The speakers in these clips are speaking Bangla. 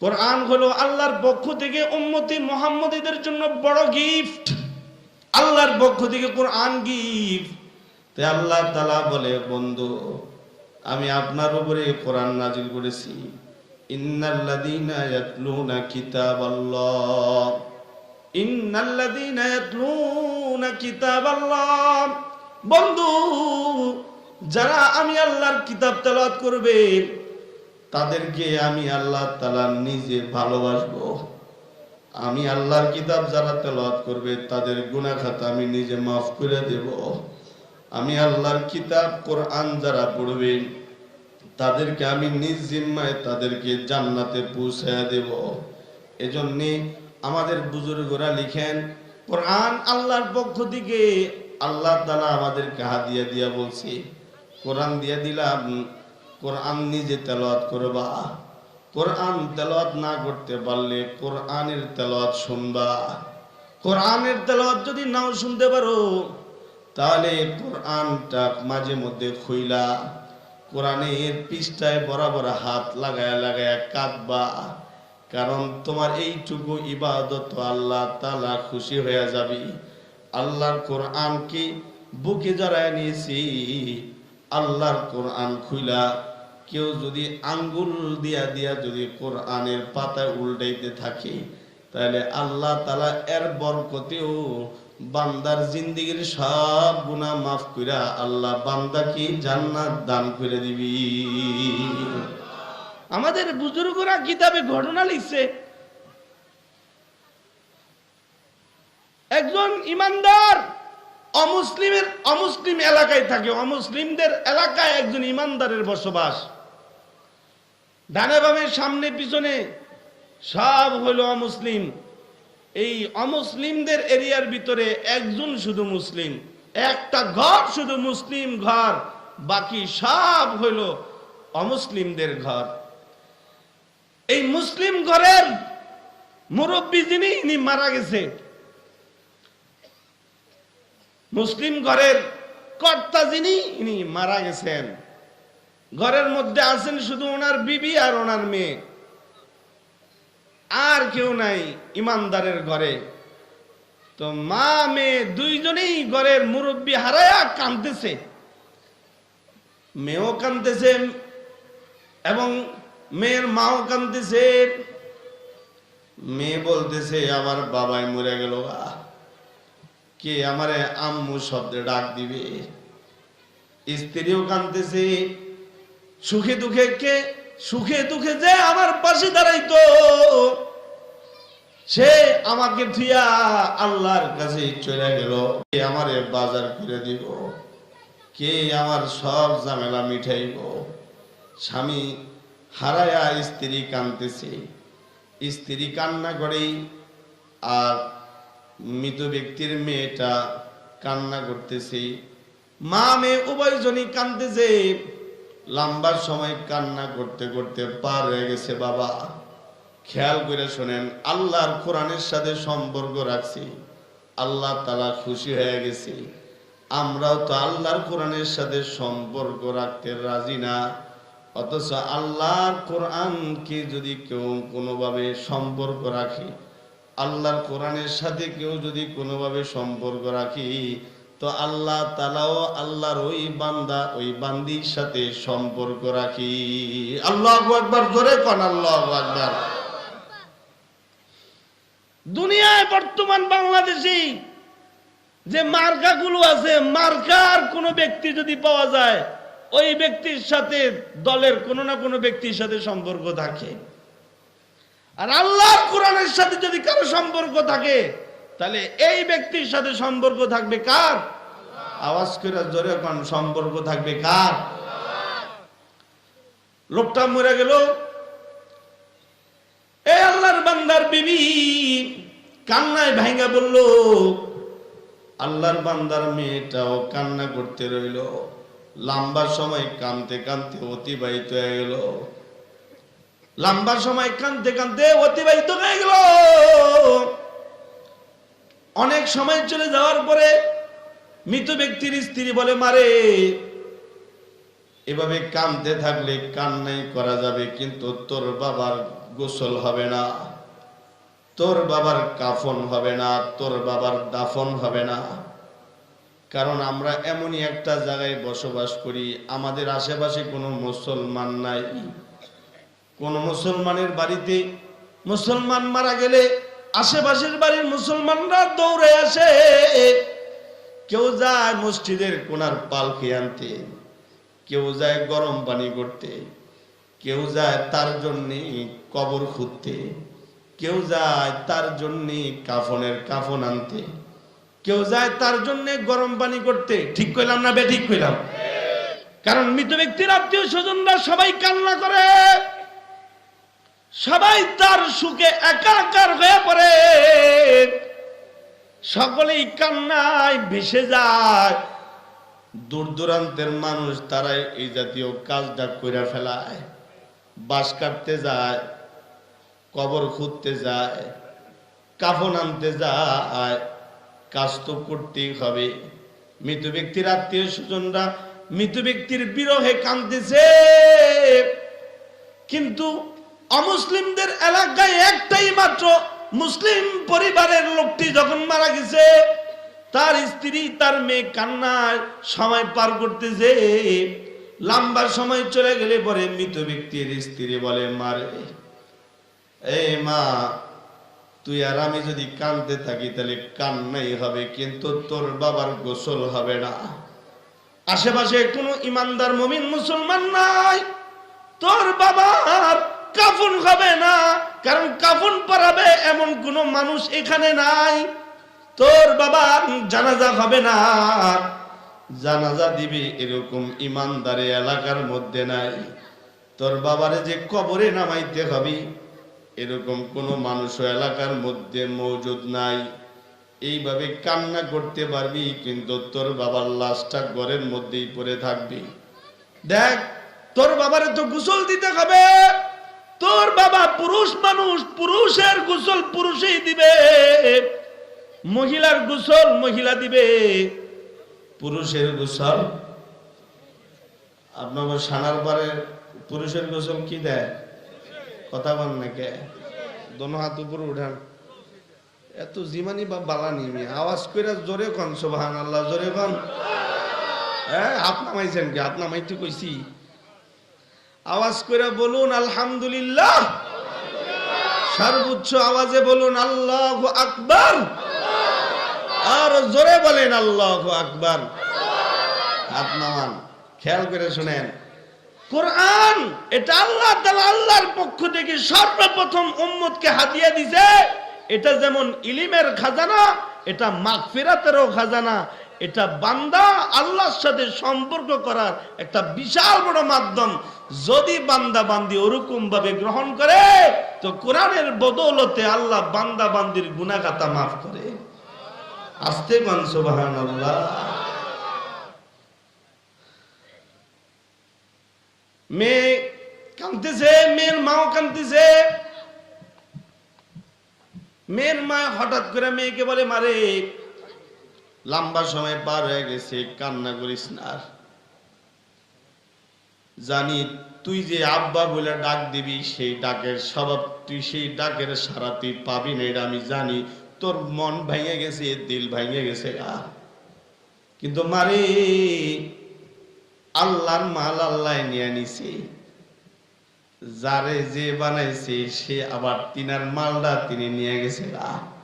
কোরআন হলো আল্লাহর পক্ষ থেকে উম্মতি মোহাম্মদীদের জন্য বড় গিফট আল্লাহর পক্ষ থেকে কোরআন গিফট তাই আল্লাহ তালা বলে, বন্ধু, আমি আপনার উপরে কোরআন নাজিল করেছি। বন্ধু, যারা আমি আল্লাহর কিতাব তেলাওয়াত করবে তাদেরকে আমি আল্লাহ তালা নিজে ভালোবাসবো। আমি আল্লাহর কিতাব যারা তেলাওয়াত করবে, তাদের গুনাহ খাতা আমি নিজে মাফ করে দেব। আমি আল্লাহর কিতাব, কোরআন যারা পড়বে, তাদেরকে আমি নিজ জিম্মায় তাদেরকে জান্নাতে পৌঁছায় দেব। এজন্যে আমাদের বুজুর্গরা লিখেন, কোরআন আল্লাহর পক্ষ থেকে আল্লাহ তালা আমাদেরকে হাদিয়া দিয়া বলছি, কোরআন দিয়া দিলাম কোরআন নিজে তেলাওয়াত করবা? কোরআন তেলাওয়াত না করতে পারলে কোরআনের তেলাওয়াত শুনবা। কোরআনের তেলাওয়াত যদি নাও শুনতে পারো, তাহলে কোরআনটা মাঝে মধ্যে খুইলা। কোরআনের পৃষ্ঠায় বরাবর হাত লাগায় লাগায় কাঁদবা। কারণ তোমার এইটুকু ইবাদত আল্লাহ তালা খুশি হয়ে যাবি। আল্লাহর কোরআনকে বুকে জড়ায় নিয়েছি। আল্লাহর কোরআন খুইলা। কেউ যদি আঙ্গুল দিয়া দিয়া যদি কোরআনের পাতায় উল্টাইতে থাকে, তাহলে আল্লাহ তালা এর বরকতেও বান্দার জিন্দিগির সব গুনাহ মাফ কইরা আল্লাহ বান্দাকে জান্নাত দান করে দিবি। আমাদের বুজুর্গরা কিতাবে ঘটনা লিখছে, একজন ইমানদার অমুসলিমের অমুসলিম এলাকায় থাকে, অমুসলিমদের এলাকায় একজন ইমানদারের বসবাস। ডানে বামে সামনে পিছনে সব হলো অমুসলিম। এই অমুসলিমদের এরিয়ার ভিতরে একজন শুধু মুসলিম, একটা ঘর শুধু মুসলিম ঘর, বাকি সব হইল অমুসলিমদের ঘর। এই মুসলিম ঘরের মুরব্বী যিনি, ইনি মারা গেছে। মুসলিম ঘরের কর্তা যিনি, ইনি মারা গেছেন। ঘরের মধ্যে আছেন শুধু ওনার বিবি আর ওনার মেয়ে। আর কেউ নাই ইমানদারের ঘরে। তো মা, মেয়ে দুইজনেই ঘরের মুরব্বী হারায়া কাঁদতেছে। মেয়েও কাঁদতেছে এবং মেয়ের মাও কাঁদতেছে। মেয়ে বলতেছে, আমার বাবাই মরে গেল। কে আমারে আম্মু শব্দে ডাক দিবে? স্ত্রীও কাঁদতেছে। সুখে দুঃখে কে? সুখে দুঃখে যে আমার পাশে দাঁড়াইতো। সে আমাকে থুইয়া আল্লাহর কাছে চলে গেল। কে আমারে বাজার করে দিব? কে আমার সব ঝামেলা মিঠাইব স্বামী হারায়া স্ত্রী কাঁদতেছে স্ত্রী কান্না করেই আর মৃত ব্যক্তির মেয়েটা কান্না করতেছে। মা মেয়ে উভয়জনই কান্দতেছে লম্বা সময় কান্না করতে করতে পার হয়ে গেছে, বাবা। খেয়াল করে শোনেন, আল্লাহর কোরআনের সাথে সম্পর্ক রাখছি। আল্লাহ তালা খুশি হয়ে গেছি। আমরাও তো আল্লাহর কোরআনের সাথে সম্পর্ক রাখতে রাজি না। অথচ আল্লাহর কোরআনকে যদি কেউ কোনোভাবে সম্পর্ক রাখি, আল্লাহর কোরআনের সাথে কেউ যদি কোনোভাবে সম্পর্ক রাখি তো আল্লাহ তালাও আল্লাহর ওই বান্দা, ওই বান্দির সাথে সম্পর্ক রাখি। আল্লাহ একবার ধরে কন আল্লাহ একবার দুনিয়ায় বর্তমান বাংলাদেশি যে মার্কাগুলো আছে, মার্কার কোন ব্যক্তি যদি পাওয়া যায়, ওই ব্যক্তির সাথে দলের কোনো না কোনো ব্যক্তির সাথে সম্পর্ক থাকে। আর আল্লাহর কোরআনের সাথে যদি কারও সম্পর্ক থাকে তাহলে এই ব্যক্তির সাথে সম্পর্ক থাকবে কার? আওয়াজ করে জোরে কোন, সম্পর্ক থাকবে কার? লোকটা মরে গেল। এ আল্লাহর বান্দার বিবি কান্নায় ভাঙ্গা বলল, আল্লাহর বান্দার মেয়েটাও কান্না করতে রইল। লম্বা সময় কানতে কানতে অতিবাহিত হয়ে গেল। লম্বা সময় কানতে কানতে অতিবাহিত হয়ে গেল। অনেক সময় চলে যাওয়ার পরে মৃত ব্যক্তির স্ত্রী বলে, মারে, এভাবে কানতে থাকলে কান্নাই করা যাবে, কিন্তু তোর বাবার গোসল হবে না, তোর বাবার কাফন হবে না, তোর বাবার দাফন হবে না। কারণ আমরা এমনই একটা জায়গায় বসবাস করি, আমাদের আশেপাশে কোনো মুসলমান নাই। কোন মুসলমানের বাড়িতে মুসলমান মারা গেলে আশেপাশের বাড়ির মুসলমানরা দৌড়ে আসে। কেউ যায় মসজিদের কোনার পালকে আনতে, কেউ যায় গরম পানি করতে, কেউ যায় তার জন্যে কবর খুঁজতে কেউ যায় তার জন্যে কাফনের কাফন আনতে, কেউ যায় তার জন্য গরম পানি করতে। ঠিক কইলাম না বে ঠিক কইলাম? কারণ মৃত ব্যক্তির আত্মীয় স্বজনরা সবাই কান্না করে। সবাই তার সুখে একাকার হয়ে পড়ে। সকলেই কান্নায় ভেসে যায়। দূর দূরান্তের মানুষ তারাই এই জাতীয় কাজটা করে ফেলায়। বাস কাটতে যায়, কবর খুঁজতে যায়, কাফন আনতে যায়। কাজ তো করতেই হবে। মৃত ব্যক্তির আত্মীয় স্বজনরা মৃত ব্যক্তির বিরহে কাঁদতেছে। কিন্তু অমুসলিমদের এলাকায় একটাই মাত্র মুসলিম পরিবারের লোকটি যখন মারা গেছে, তার স্ত্রী, তার মেয়ে কান্নায় সময় পার করতেছে। লম্বা সময় চলে গেলে পরে মৃত ব্যক্তির স্ত্রী বলে মারে এই মা, তুই আর আমি যদি কানতে থাকি তাহলে কান্নাই হবে, কিন্তু তোর বাবার গোসল হবে না। আশেপাশে কোনো ইমানদার মমিন মুসলমান নাই। তোর বাবার কাফন হবে না, কারণ কাফন পরাবে এমন কোনো মানুষ এখানে নাই। তোর বাবার জানাজা হবে না। জানাজা দিবে এরকম ইমানদারে এলাকার মধ্যে নাই। তোর বাবারে যে কবরে নামাইতে হবে, এরকম কোনো মানুষ এলাকার মধ্যে মজুদ নাই। এইভাবে কান্না করতে পারবি, কিন্তু তোর বাবার লাশটা ঘরের মধ্যেই পড়ে থাকবি। দেখ, তোর বাবারে তো গোসল দিতে হবে। তোর বাবা পুরুষ মানুষ, পুরুষের গোসল পুরুষই দিবে। মহিলার গোসল মহিলা দিবে। পুরুষের গোসল? আপনার সানার পরে পুরুষের গোসল কি দেয়? কথা বল না কে? দোনো হাত উপরে উঠান। এত জিমানি বা বালা নিমি, আওয়াজ করে জোরে কন সোবাহান আল্লাহ জোরে কন। হ্যাঁ হাত নামাইছেন কি? হাত নামাইতে কইছি। আওয়াজ করে বলুন, আলহামদুলিল্লাহ। সর্বোচ্চ আওয়াজে বলুন, আল্লাহ আকবার। আর জোরে বলেন, আল্লাহ আকবার। নামান খেয়াল করে শুনেন। কোরআন, এটা আল্লাহ আল্লাহর পক্ষ থেকে সর্বপ্রথম উম্মতকে হাদিয়া দিছে। এটা যেমন ইলিমের খাজানা, এটা মাগফিরাতেরও খাজানা এটা বান্দা আল্লাহর সাথে সম্পর্ক করার একটা বিশাল বড় মাধ্যম। যদি বান্দা বান্দি ওরকম ভাবে গ্রহণ করে, তো কোরআনের বদৌলতে আল্লাহ বান্দা বান্দির গুনাগাতা মাফ করে। আস্তে মান সুবহানাল্লাহ। মেয়ে কাঁদতেছে, মেয়ের মাও কাঁদতেছে। মেয়ের মা হঠাৎ করে মেয়েকে বলে, মারে লম্বা সময় পার হয়ে গেছে, কান্না করিস না আর। জানি তুই যে আব্বা বলে ডাক দিবি, সেই ডাকের স্বভাব তুই সেই ডাকের সারা তুই পাবি না, এটা আমি জানি। তোর মন ভেঙে গেছে, দিল ভেঙে গেছে গা। কিন্তু মারে, আল্লাহর মাল আল্লাহ নিয়ে নিছে। যারে যে বানাইছে, সে আবার তিনার মালটা তিনি নিয়ে গেছে গা।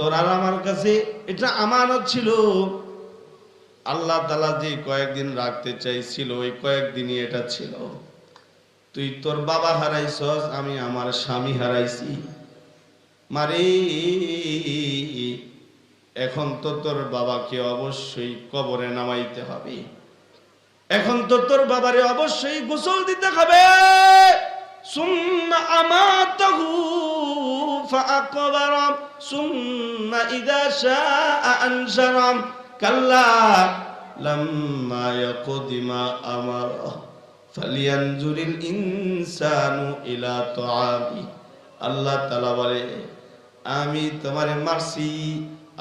তোর আর আমার কাছে এটা আমানত ছিল। আল্লাহ তালা যে কয়েকদিন রাখতে চাইছিল, ওই কয়েকদিনই এটা ছিল। তুই তোর বাবা হারাইছস, আমি আমার স্বামী হারাইছি। মারে, এখন তো তোর বাবাকে অবশ্যই কবরে নামাইতে হবে। এখন তো তোর বাবারে অবশ্যই গোসল দিতে হবে। সুম্মা আমাতাহু ফাআকবারা সুম্মা ইযা শাআ আনশারা কাল্লা লাম্মা ইয়াকদিমা আমারা ফালিয়ানজুরিল ইনসানু ইলা তাআমি আল্লাহ তাআলা বলে আমি তোমারে মারছি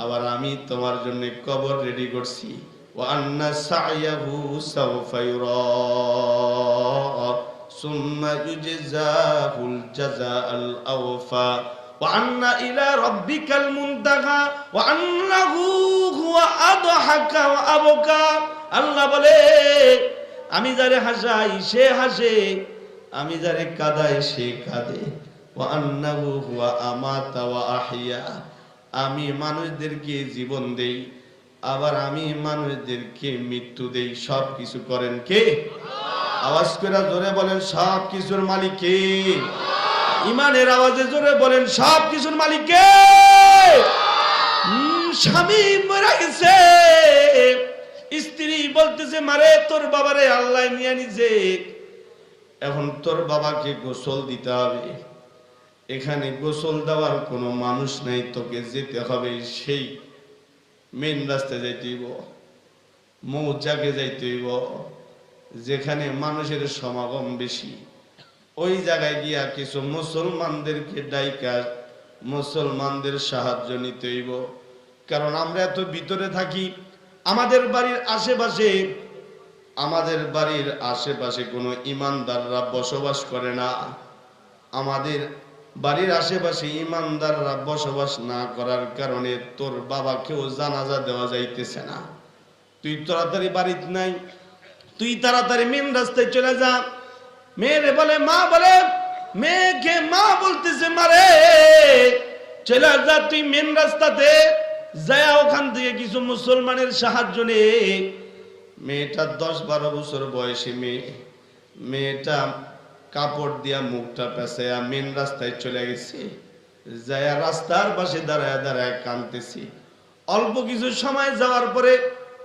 আবার আমি তোমার জন্য কবর রেডি করছি وأن سعيه سوف يرى ثم يجزاه الجزاء الأوفى وأن إلى ربك المنتهى وأنه هو أضحك وأبكى আল্লাহ বলে আমি যারে হাসাই সে হাসে আমি যারে কাদাই সে কাঁদে وأنه هو أمات وأحيا আমি মানুষদেরকে জীবন দেই আবার আমি মানুষদেরকে মৃত্যু দেই সব কিছু করেন কে আওয়াজ করে জোরে বলেন, সব কিছুর মালিক কে? ইমানের আওয়াজে জোরে বলেন, সব কিছুর মালিক কে? স্বামী মরে গেছে। স্ত্রী বলতেছে, মারে, তোর বাবারে আল্লাহ নিয়ে নিছে। এখন তোর বাবাকে গোসল দিতে হবে। এখানে গোসল দেওয়ার কোনো মানুষ নাই, তোকে যেতে হবে, সেই মেন রাস্তায় যাইতে হইব। মৌচাকে যাইতে হইব। যেখানে মানুষের সমাগম বেশি। ওই জায়গায় গিয়া কিছু মুসলমানদেরকে ডাইকা, মুসলমানদের সাহায্য নিতে হইব। কারণ আমরা এত ভিতরে থাকি, আমাদের বাড়ির আশেপাশে, আমাদের বাড়ির আশেপাশে কোনো ইমানদাররা বসবাস করে না। আমাদের বাড়ির আশেপাশে ইমানদাররা বসবাস না করার কারণে তোর বাবাকেও জানাজা দেওয়া যাইতেছে না। তুই তাড়াতাড়ি বাড়িতে নাই তুই তাড়াতাড়ি মেন রাস্তায় চলে যা। মেয়েরে বলে, মা বলে, মেয়েকে মা বলতেছে মারে চলে যা তুই মেন রাস্তাতে। যায় ওখান থেকে কিছু মুসলমানের সাহায্য নে। মেয়েটা দশ বারো বছর বয়সী মেয়ে। মেয়েটা কাপড় দিয়া মুখটা পেঁচাইয়া মেন রাস্তায় চলে গেছে। যায়া রাস্তার পাশে দাঁড়ায় দাঁড়ায় কানতেছি অল্প কিছু সময় যাওয়ার পরে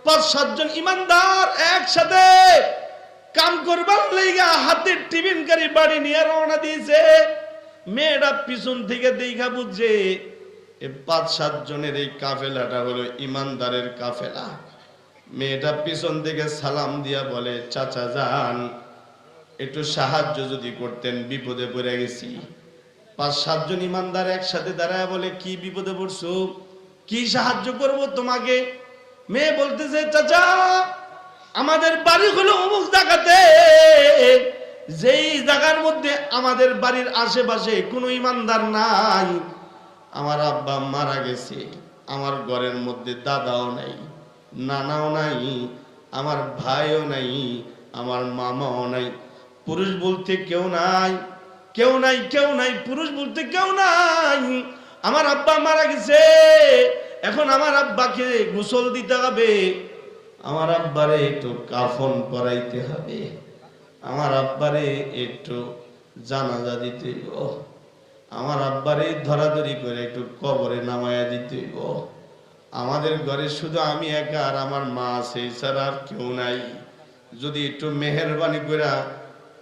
পাঁচ, সাতজন ইমানদার একসাথে কাম করবার লেগা হাতের টিফিন গাড়ি বাড়ি নিয়ে রওনা দিয়েছে। মেয়েটা পিছন থেকে দেখা বুঝছে পাঁচ সাত জনের এই কাফেলাটা হলো ইমানদারের কাফেলা। মেয়েটা পিছন থেকে সালাম দিয়া বলে, চাচা যান, একটু সাহায্য যদি করতেন, বিপদে পড়ে গেছি। পাঁচ, সাতজন ইমানদার একসাথে দাঁড়ায় বলে, কি বিপদে পড়ছো? কি সাহায্য করব তোমাকে? মেয়ে বলতেছে, চাচা, আমাদের বাড়ি হলো অমুক জায়গাতে। যেই জায়গার মধ্যে আমাদের বাড়ির আশেপাশে কোনো ইমানদার নাই, আমার আব্বা মারা গেছে, আমার ঘরের মধ্যে দাদাও নাই, নানাও নাই, আমার ভাইও নাই, আমার মামাও নাই। পুরুষ বলতে কেউ নাই কেউ নাই কেউ নাই, পুরুষ বলতে কেউ নাই, আমার আব্বা মারা গেছে এখন আমার আব্বাকে গোসল দিতে হবে। আমার আব্বারে একটু কাফন পরাইতে হবে। আমার আব্বারে একটু জানাজা দিতে হইব। আমার আব্বারে ধরাধরি করে একটু কবরে নামায়া দিতে হইব। আমাদের ঘরে শুধু আমি একা আর আমার মা আছে এছাড়া আর কেউ নাই। যদি একটু মেহরবানি করে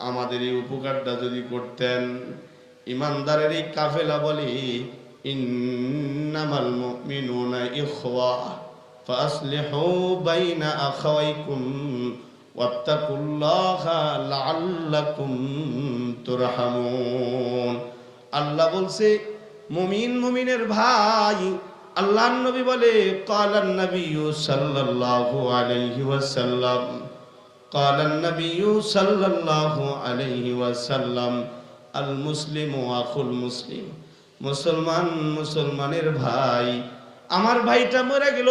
আমাদের এই উপকারটা যদি করতেন, ইমানদারের এই কাফেলা বলি ইন্নামাল মুমিনুনা ইখওয়া ফাসলিহু বাইনা আখাওয়াইকুম ওয়াত্তাকুল্লাহা লাআল্লাকুম তুরহামুন আল্লাহ বলছে মুমিন মুমিনের ভাই আল্লাহর নবী বলে কালান নবী সাল্লাল্লাহু আলাইহি ওয়াসাল্লাম قال النبي صلى الله عليه وسلم المسلم اخو المسلم মুসলমান মুসলমানের ভাই। আমার ভাইটা মরে গেল।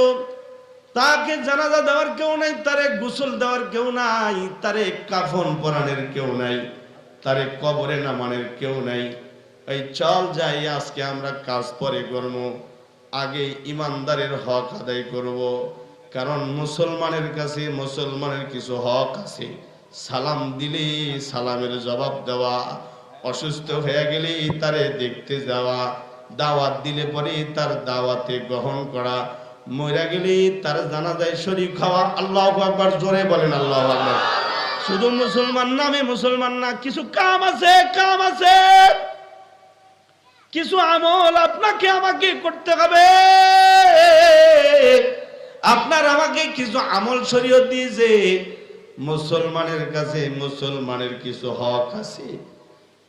তাকে জানাজা দেওয়ার কেউ নাই, তারে গোসল দেওয়ার কেউ নাই, তারে কাফন পরানের কেউ নাই, তারে কবরে নামানের কেউ নাই। এই চল যাই, আজকে আমরা কাজ পরে করব। আগে ইমানদারের হক আদায় করব। কারণ মুসলমানের কাছে মুসলমানের কিছু হক আছে। সালাম দিলে সালামের জবাব দেওয়া। অসুস্থ হয়ে গেলে তারে দেখতে যাওয়া, দাওয়াত দিলে পরে তার দাওয়াতে গ্রহণ করা মরা গেলে তার জানা যায় শরীর খাওয়া আল্লাহ আকবার জোরে বলেন, আল্লাহ আকবার। শুধু মুসলমান নামে মুসলমান না, কিছু কাম আছে কাম আছে। কিছু আমল আপনাকে আমাকে করতে হবে। আপনার আমাকে কিছু আমল শরীয়ত দিয়েছে। মুসলমানের কাছে মুসলমানের কিছু হক আছে।